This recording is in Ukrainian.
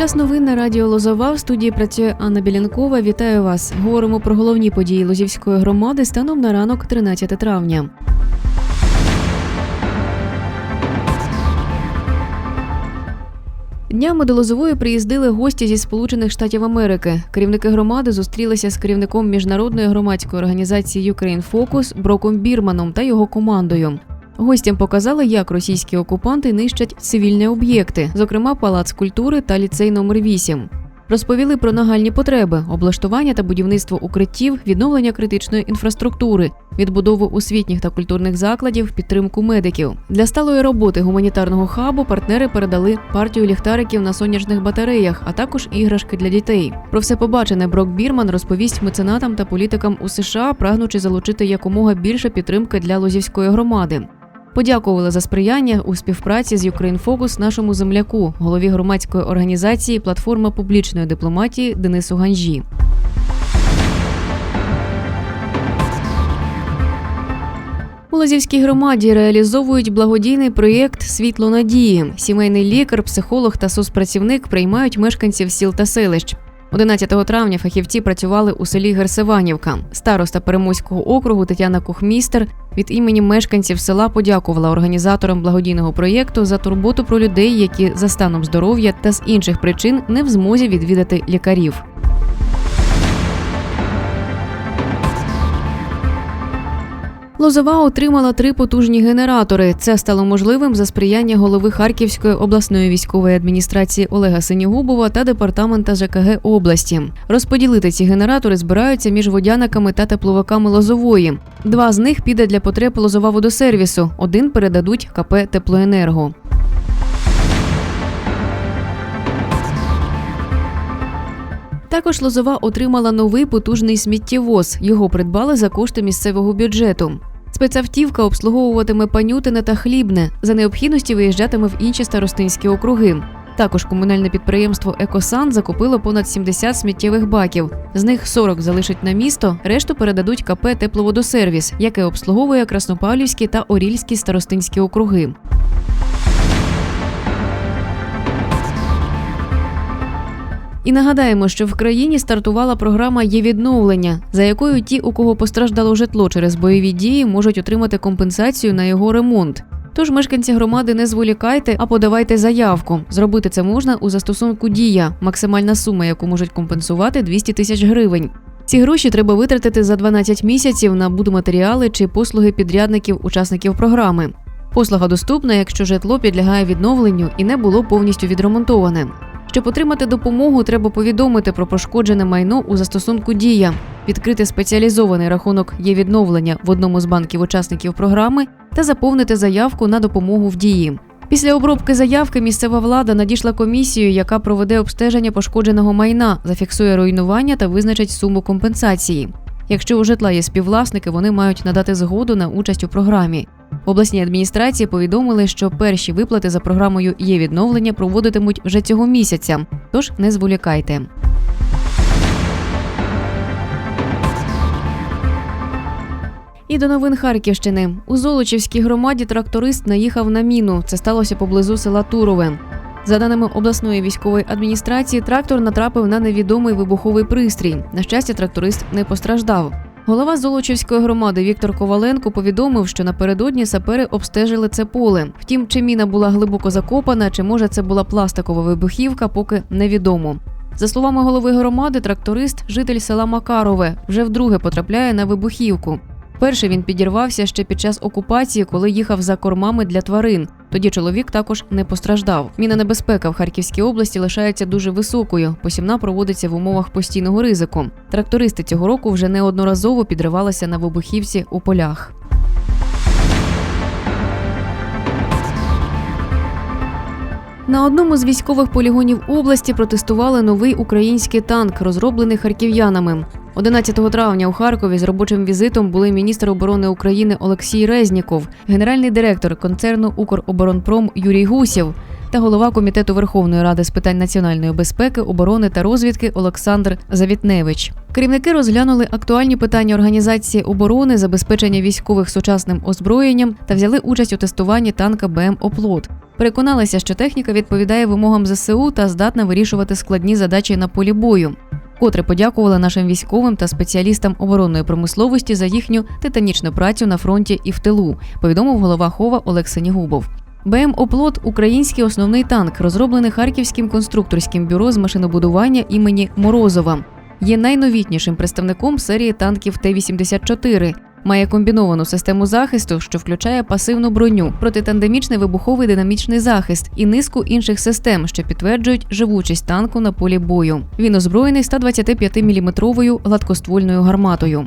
Час новин на радіо Лозова. В студії працює Анна Білянкова. Вітаю вас. Говоримо про головні події Лозівської громади станом на ранок 13 травня. Днями до Лозової приїздили гості зі Сполучених Штатів Америки. Керівники громади зустрілися з керівником міжнародної громадської організації Ukraine Focus Броком Бірманом та його командою. Гостям показали, як російські окупанти нищать цивільні об'єкти, зокрема палац культури та ліцей номер 8 Розповіли про нагальні потреби, облаштування та будівництво укриттів, відновлення критичної інфраструктури, відбудову освітніх та культурних закладів, підтримку медиків. Для сталої роботи гуманітарного хабу партнери передали партію ліхтариків на сонячних батареях, а також іграшки для дітей. Про все побачене Брок Бірман розповість меценатам та політикам у США, прагнучи залучити якомога більше підтримки для лозівської громади. Подякували за сприяння у співпраці з Ukraine Focus нашому земляку, голові громадської організації Платформа публічної дипломатії Денису Ганжі. У Лозівській громаді реалізовують благодійний проєкт Світло надії. Сімейний лікар, психолог та соцпрацівник приймають мешканців сіл та селищ. 11 травня фахівці працювали у селі Герсиванівка. Староста Перемозького округу Тетяна Кухмістер від імені мешканців села подякувала організаторам благодійного проєкту за турботу про людей, які за станом здоров'я та з інших причин не в змозі відвідати лікарів. Лозова отримала три потужні генератори. Це стало можливим за сприяння голови Харківської обласної військової адміністрації Олега Синігубова та департамента ЖКГ області. Розподілити ці генератори збираються між водяниками та тепловиками Лозової. Два з них піде для потреб Лозова водосервісу, один передадуть КП Теплоенерго. Також Лозова отримала новий потужний сміттєвоз. Його придбали за кошти місцевого бюджету. Спецавтівка обслуговуватиме Панютине та Хлібне. За необхідності виїжджатиме в інші старостинські округи. Також комунальне підприємство Екосан закупило понад 70 сміттєвих баків. З них 40 залишать на місто, решту передадуть КП Тепловодосервіс, яке обслуговує Краснопавлівські та Орільські старостинські округи. І нагадаємо, що в країні стартувала програма є відновлення, за якою ті, у кого постраждало житло через бойові дії, можуть отримати компенсацію на його ремонт. Тож мешканці громади не зволікайте, а подавайте заявку. Зробити це можна у застосунку Дія, максимальна сума, яку можуть компенсувати 200 тисяч гривень. Ці гроші треба витратити за 12 місяців на будматеріали чи послуги підрядників учасників програми. Послуга доступна, якщо житло підлягає відновленню і не було повністю відремонтоване. Щоб отримати допомогу, треба повідомити про пошкоджене майно у застосунку Дія, відкрити спеціалізований рахунок є відновлення в одному з банків учасників програми та заповнити заявку на допомогу в дії. Після обробки заявки місцева влада надійшла комісію, яка проведе обстеження пошкодженого майна, зафіксує руйнування та визначить суму компенсації. Якщо у житла є співвласники, вони мають надати згоду на участь у програмі. В обласній адміністрації повідомили, що перші виплати за програмою є відновлення проводитимуть вже цього місяця, тож не зволікайте. І до новин Харківщини у Золочівській громаді тракторист наїхав на міну. Це сталося поблизу села Турове. За даними обласної військової адміністрації, трактор натрапив на невідомий вибуховий пристрій. На щастя, тракторист не постраждав. Голова Золочівської громади Віктор Коваленко повідомив, що напередодні сапери обстежили це поле. Втім, чи міна була глибоко закопана, чи може це була пластикова вибухівка, поки невідомо. За словами голови громади, тракторист, житель села Макарове, вже вдруге потрапляє на вибухівку. Перший він підірвався ще під час окупації, коли їхав за кормами для тварин. Тоді чоловік також не постраждав. Міна небезпека в Харківській області лишається дуже високою. Посівна проводиться в умовах постійного ризику. Трактористи цього року вже неодноразово підривалися на вибухівці у полях. На одному з військових полігонів області протестували новий український танк, розроблений харків'янами. 11 травня у Харкові з робочим візитом були міністр оборони України Олексій Резніков, генеральний директор концерну Укроборонпром Юрій Гусєв та голова комітету Верховної ради з питань національної безпеки, оборони та розвідки Олександр Завітневич. Керівники розглянули актуальні питання організації оборони, забезпечення військових сучасним озброєнням та взяли участь у тестуванні танка БМ Оплот. Переконалися, що техніка відповідає вимогам ЗСУ та здатна вирішувати складні задачі на полі бою. Котре подякували нашим військовим та спеціалістам оборонної промисловості за їхню титанічну працю на фронті і в тилу, повідомив голова Хова Олег Сенігубов. БМ Оплот український основний танк, розроблений Харківським конструкторським бюро з машинобудування імені Морозова. Є найновітнішим представником серії танків Т-84. Має комбіновану систему захисту, що включає пасивну броню, протитандемічний вибуховий динамічний захист і низку інших систем, що підтверджують живучість танку на полі бою. Він озброєний 125-мм гладкоствольною гарматою.